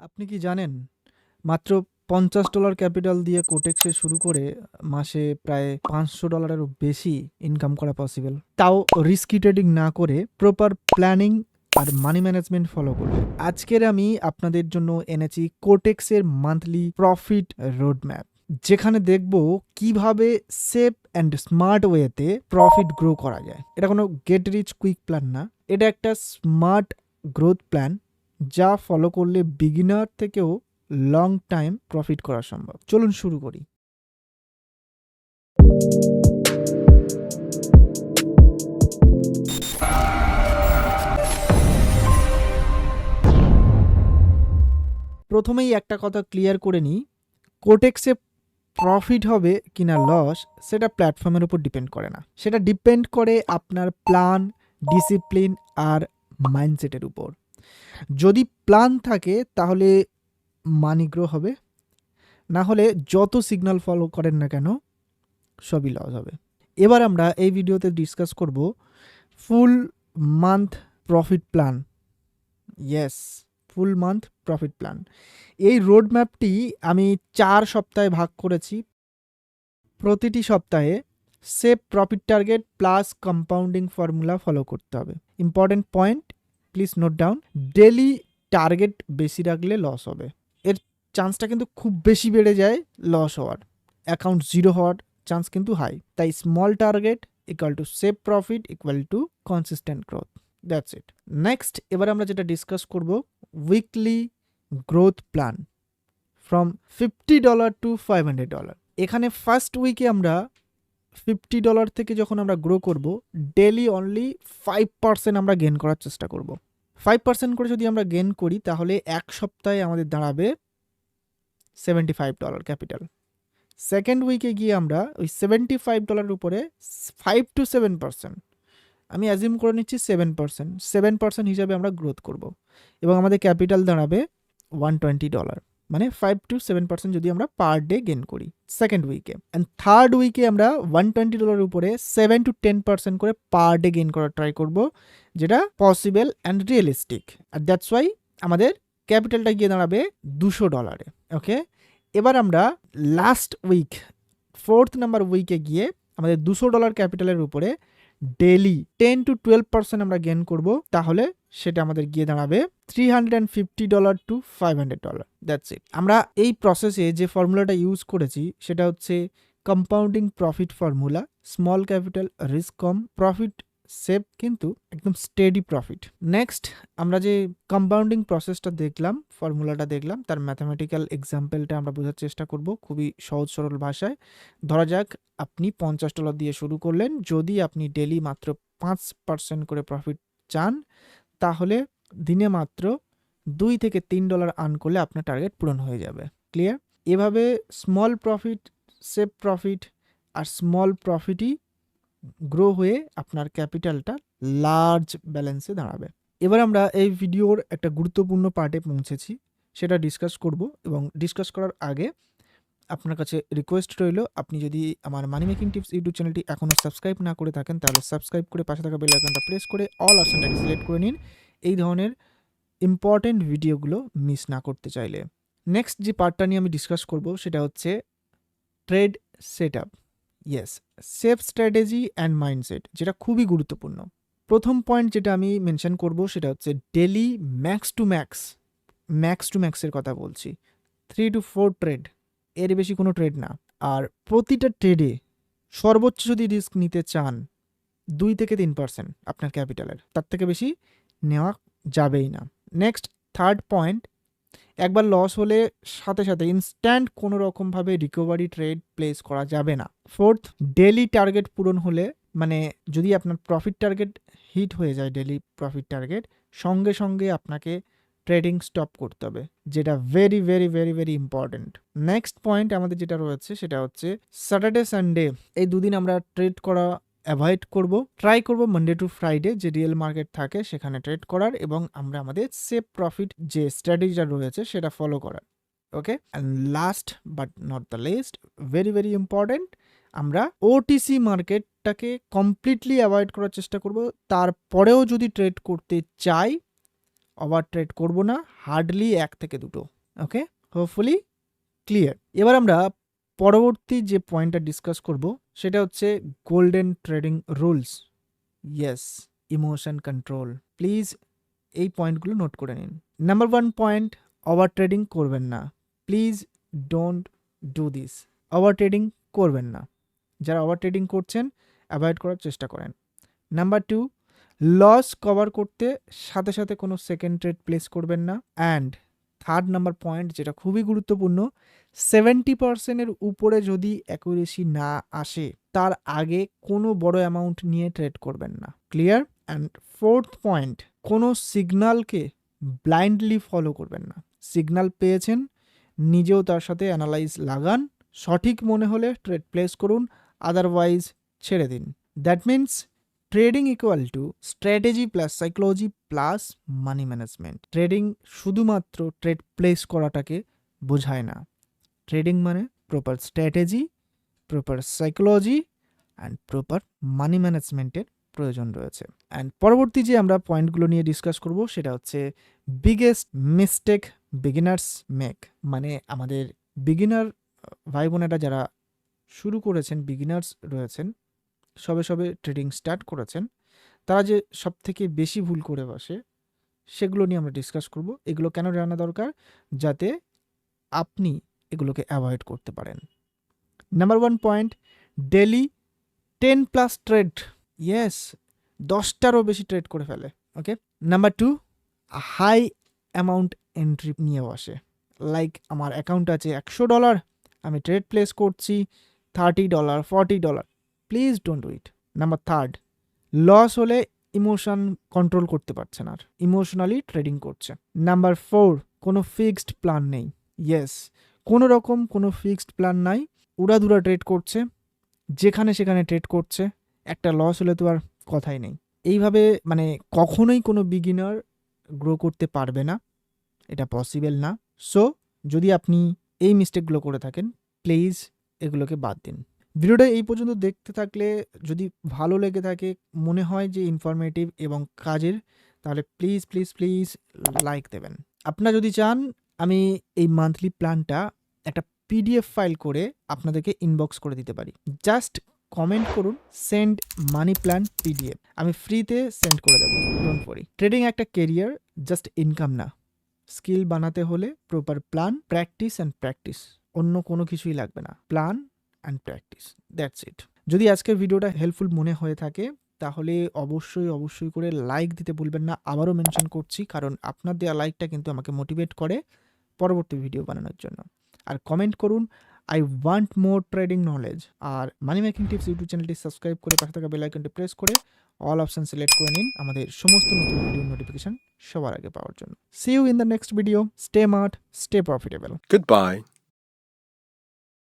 আপনি কি জানেন? মাত্র পঞ্চাশ ডলার ক্যাপিটাল দিয়ে কোটেক্সে শুরু করে মাসে প্রায় পাঁচশো ডলারেরও বেশি ইনকাম করা পসিবল তাও রিস্কি ট্রেডিং না করে প্রপার প্ল্যানিং আর মানি ম্যানেজমেন্ট ফলো করবে আজকের আমি আপনাদের জন্য এনেছি কোটেক্সের মান্থলি প্রফিট রোডম্যাপ যেখানে দেখব কীভাবে সেফ অ্যান্ড স্মার্ট ওয়েতে প্রফিট গ্রো করা যায়। এটা কোনো গেট রিচ কুইক প্ল্যান না। এটা একটা স্মার্ট গ্রোথ প্ল্যান যা ফলো করলে বিগিনার থেকেও লং টাইম প্রফিট করা সম্ভব। চলুন শুরু করি। প্রথমেই একটা কথা ক্লিয়ার করে নিই কোটেক্সে প্রফিট হবে কিনা লস সেটা প্ল্যাটফর্মের উপর ডিপেন্ড করে না। সেটা ডিপেন্ড করে আপনার প্ল্যান ডিসিপ্লিন আর মাইন্ডসেটের উপর। যদি প্ল্যান থাকে, তাহলে মানি গ্রো হবে। না হলে যত সিগন্যাল ফলো করেন না কেন, সবই লস হবে। এবার আমরা এই ভিডিওতে ডিসকাস করব full month profit plan. Yes, full month profit plan. এই রোড ম্যাপটি আমি চার সপ্তাহে ভাগ করেছি। প্রতিটি সপ্তাহে save profit target plus compounding formula follow করতে হবে। Important point please note down daily target বেশি রাখলে লস হবে। এর চান্সটা কিন্তু খুব বেশি বেড়ে যায় লস হওয়ার। অ্যাকাউন্ট জিরো হওয়ার চান্স কিন্তু হাই তাই small target equal to save profit equal to consistent growth that's it next এবার আমরা যেটা ডিসকাস করব weekly growth plan from fifty dollar to five hundred dollar এখানে ফার্স্ট উইকে আমরা ফিফটি ডলার থেকে যখন আমরা গ্রো করব ডেলি অনলি ফাইভ পার্সেন্ট আমরা গেন করার চেষ্টা করব। ফাইভ পার্সেন্ট করে যদি আমরা গেন করি, তাহলে এক সপ্তাহে আমাদের দাঁড়াবে seventy five dollar capital second উইকে গিয়ে আমরা ওই সেভেন্টি ফাইভ ডলারের উপরে ফাইভ টু সেভেন পার্সেন্ট আমি অ্যাজিউম করে নিচ্ছি সেভেন পার্সেন্ট সেভেন পার্সেন্ট হিসাবে আমরা গ্রোথ করব। এবং আমাদের ক্যাপিটাল দাঁড়াবে ওয়ান টোয়েন্টি ডলার মানে ফাইভ টু সেভেন পার্সেন্ট যদি আমরা পার ডে গেন করি সেকেন্ড উইকে অ্যান্ড থার্ড উইকে আমরা ওয়ান টোয়েন্টি ডলারের উপরে সেভেন টু টেন পার্সেন্ট করে পার ডে গেন করার ট্রাই করব, যেটা পসিবল অ্যান্ড রিয়েলিস্টিক আর দ্যাটস ওয়াই আমাদের ক্যাপিটালটা গিয়ে দাঁড়াবে দুশো ডলারে ওকে এবার আমরা লাস্ট উইক ফোর্থ নাম্বার উইকে গিয়ে আমাদের দুশো ডলার ক্যাপিটালের উপরে daily ten to twelve percent আমরা গেন করব, তাহলে সেটা আমাদের গিয়ে দাঁড়াবে three hundred fifty dollar to five hundred dollar that's it আমরা এই প্রসেসে যে ফর্মুলাটা ইউজ করেছি, সেটা হচ্ছে compounding profit formula small capital risk কম প্রফিট সেভ কিন্তু একদম স্টেডি প্রফিট নেক্সট আমরা যে কম্পাউন্ডিং প্রসেসটা দেখলাম ফর্মুলাটা দেখলাম, তার ম্যাথামেটিক্যাল এক্সাম্পলটা আমরা বোঝার চেষ্টা করব খুবই সহজ সরল ভাষায়। ধরা যাক, আপনি পঞ্চাশ ডলার দিয়ে শুরু করলেন, যদি আপনি ডেলি মাত্র পাঁচ পার্সেন্ট করে প্রফিট চান, তাহলে দিনে মাত্র দুই থেকে তিন ডলার আর্ন করলে আপনার টার্গেট পূরণ হয়ে যাবে। ক্লিয়ার এভাবে স্মল প্রফিট সেভ প্রফিট আর স্মল প্রফিটই গ্রো হয়ে আপনার ক্যাপিটালটা লার্জ ব্যালেন্সে দাঁড়াবে। এবার আমরা এই ভিডিওর একটা গুরুত্বপূর্ণ পার্টে পৌঁছেছি, সেটা ডিসকাস করব এবং ডিসকাস করার আগে আপনার কাছে রিকোয়েস্ট রইল, আপনি যদি আমার মানি মেকিং টিপস ইউটিউব চ্যানেলটি এখনও সাবস্ক্রাইব না করে থাকেন, তাহলে সাবস্ক্রাইব করে পাশে থাকা বেল আইকনটা প্রেস করে অল অপশনটাকে সিলেক্ট করে নিন। এই ধরনের ইম্পর্টেন্ট ভিডিওগুলো মিস না করতে চাইলে। নেক্সট যে পার্টটা নিয়ে আমি ডিসকাস করব, সেটা হচ্ছে trade set up yes safe strategy and mindset যেটা খুবই গুরুত্বপূর্ণ। প্রথম পয়েন্ট যেটা আমি মেনশন করব সেটা হচ্ছে daily max to max max to ম্যাক্সের কথা বলছি। থ্রি টু ফোর ট্রেড এর বেশি কোনো ট্রেড না। আর প্রতিটা ট্রেডে সর্বোচ্চ যদি রিস্ক নিতে চান, দুই থেকে তিন পার্সেন্ট আপনার ক্যাপিটালের তার থেকে বেশি নেওয়া যাবেই না। নেক্সট থার্ড পয়েন্ট একবার লস হলে সাথে সাথে ইনস্ট্যান্ট কোনো রকমভাবে রিকভারি ট্রেড প্লেস করা যাবে না। ফোর্থ ডেলি টার্গেট পূরণ হলে মানে যদি আপনার প্রফিট টার্গেট হিট হয়ে যায় ডেলি প্রফিট টার্গেট সঙ্গে সঙ্গে আপনাকে ট্রেডিং স্টপ করতে হবে, যেটা very very very very important next point আমাদের যেটা রয়েছে সেটা হচ্ছে স্যাটারডে সানডে এই দুদিন আমরা ট্রেড করা অ্যাভয়েড করব। ট্রাই করব মানডে টু ফ্রাইডে যে রিয়েল মার্কেট থাকে সেখানে ট্রেড করার এবং আমরা আমাদের সেফ প্রফিট যে স্ট্র্যাটেজিটা রয়েছে সেটা ফলো করার। Okay and last but not the least very very important আমরা ওটিসি মার্কেটটাকে কমপ্লিটলি অ্যাভয়েড করার চেষ্টা করব। তারপরেও যদি ট্রেড করতে চাই ওভার ট্রেড করব না হার্ডলি এক থেকে দুটো। ওকে হোপফুলি ক্লিয়ার এবার আমরা পরবর্তী যে পয়েন্টটা ডিসকাস করব, সেটা হচ্ছে golden trading rules yes emotion control please এই পয়েন্টগুলো নোট করে নিন। Number one point over trading করবেন না। Please don't do this over trading করবেন না। যারা ওভার ট্রেডিং করছেন অ্যাভয়েড করার চেষ্টা করেন। নাম্বার টু লস কভার করতে সাথে সাথে কোনো সেকেন্ড ট্রেড প্লেস করবেন না। অ্যান্ড থার্ড নাম্বার পয়েন্ট যেটা খুবই গুরুত্বপূর্ণ সেভেন্টি পার্সেন্টের উপরে যদি অ্যাকুরেসি না আসে, তার আগে কোনো বড় অ্যামাউন্ট নিয়ে ট্রেড করবেন না। ক্লিয়ার অ্যান্ড ফোর্থ পয়েন্ট কোনো সিগনালকে ব্লাইন্ডলি ফলো করবেন না। সিগনাল পেয়েছেন, নিজেও তার সাথে অ্যানালাইজ লাগান, সঠিক মনে হলে ট্রেড প্লেস করুন আদারওয়াইজ ছেড়ে দিন। That means trading equal to strategy plus psychology plus money management trading শুধুমাত্র ট্রেড প্লেস করাটাকে বোঝায় না। ট্রেডিং মানে proper strategy proper psychology and proper money ম্যানেজমেন্টের প্রয়োজন রয়েছে। অ্যান্ড পরবর্তী যে আমরা পয়েন্টগুলো নিয়ে ডিসকাস করব সেটা হচ্ছে বিগেস্ট মিস্টেক বিগিনার্স মেক মানে আমাদের বিগিনার ভাই বোনেরা যারা শুরু করেছেন বিগিনার্স রয়েছেন সবে সবে ট্রেডিং স্টার্ট করেছেন। তারা যে সব থেকে বেশি ভুল করে বসে, সেগুলো নিয়ে আমরা ডিসকাস করব। এগুলো কেন জানা দরকার? যাতে আপনি এগুলোকে অ্যাভয়েড করতে পারেন। Number one point daily ten plus trade yes দশটারও বেশি ট্রেড করে ফেলে। Okay number two high amount entry নিয়ে বসে। লাইক আমার অ্যাকাউন্ট আছে একশো ডলার আমি ট্রেড প্লেস করছি thirty dollar forty dollar please don't do it number third loss হলে ইমোশন কন্ট্রোল করতে পারছে না আর ইমোশনালি ট্রেডিং করছে। নাম্বার ফোর কোনো ফিক্সড প্ল্যান নেই। ইয়েস কোনো রকম কোনো ফিক্সড প্ল্যান নাই। উড়াধুরা ট্রেড করছে, যেখানে সেখানে ট্রেড করছে, একটা লস হলে তো আর কথাই নেই। এইভাবে মানে কখনোই কোনো বিগিনার গ্রো করতে পারবে না, এটা পসিবল না। সো যদি আপনি এই মিস্টেকগুলো করে থাকেন প্লিজ এগুলোকে বাদ দিন। ভিডিওটা এই পর্যন্ত দেখতে থাকলে যদি ভালো লেগে থাকে, মনে হয় যে ইনফরমেটিভ এবং কাজের, তাহলে প্লিজ প্লিজ প্লিজ লাইক দেবেন। আপনারা যদি চান, আমি এই মান্থলি প্ল্যানটা একটা পিডিএফ ফাইল করে আপনাদেরকে ইনবক্স করে দিতে পারি। জাস্ট কমেন্ট করুন সেন্ড মানি প্ল্যান পিডিএফ আমি ফ্রিতে সেন্ড করে দেবো ডোন্ট ওয়ারি ট্রেডিং একটা কেরিয়ার জাস্ট ইনকাম না। স্কিল বানাতে হলে proper plan practice and practice অন্য কোনো কিছুই লাগবে না। Plan and practice that's it যদি আজকের ভিডিওটা হেল্পফুল মনে হয়ে থাকে, তাহলে অবশ্যই অবশ্যই করে লাইক দিতে ভুলবেন না। আবারও মেনশন করছি, কারণ আপনার দেওয়া লাইকটা কিন্তু আমাকে মোটিভেট করে পরবর্তী ভিডিও বানানোর জন্য। আর কমেন্ট করুন I want more trading knowledge R money making tips YouTube চ্যানেলটি সাবস্ক্রাইব করে পাশে থাকা বেল আইকনটি প্রেস করে অল অপশন সিলেক্ট করে নিন আমাদের সমস্ত নতুন ভিডিও নোটিফিকেশন সবার আগে পাওয়ার জন্য। See you in the next video stay smart stay profitable Goodbye.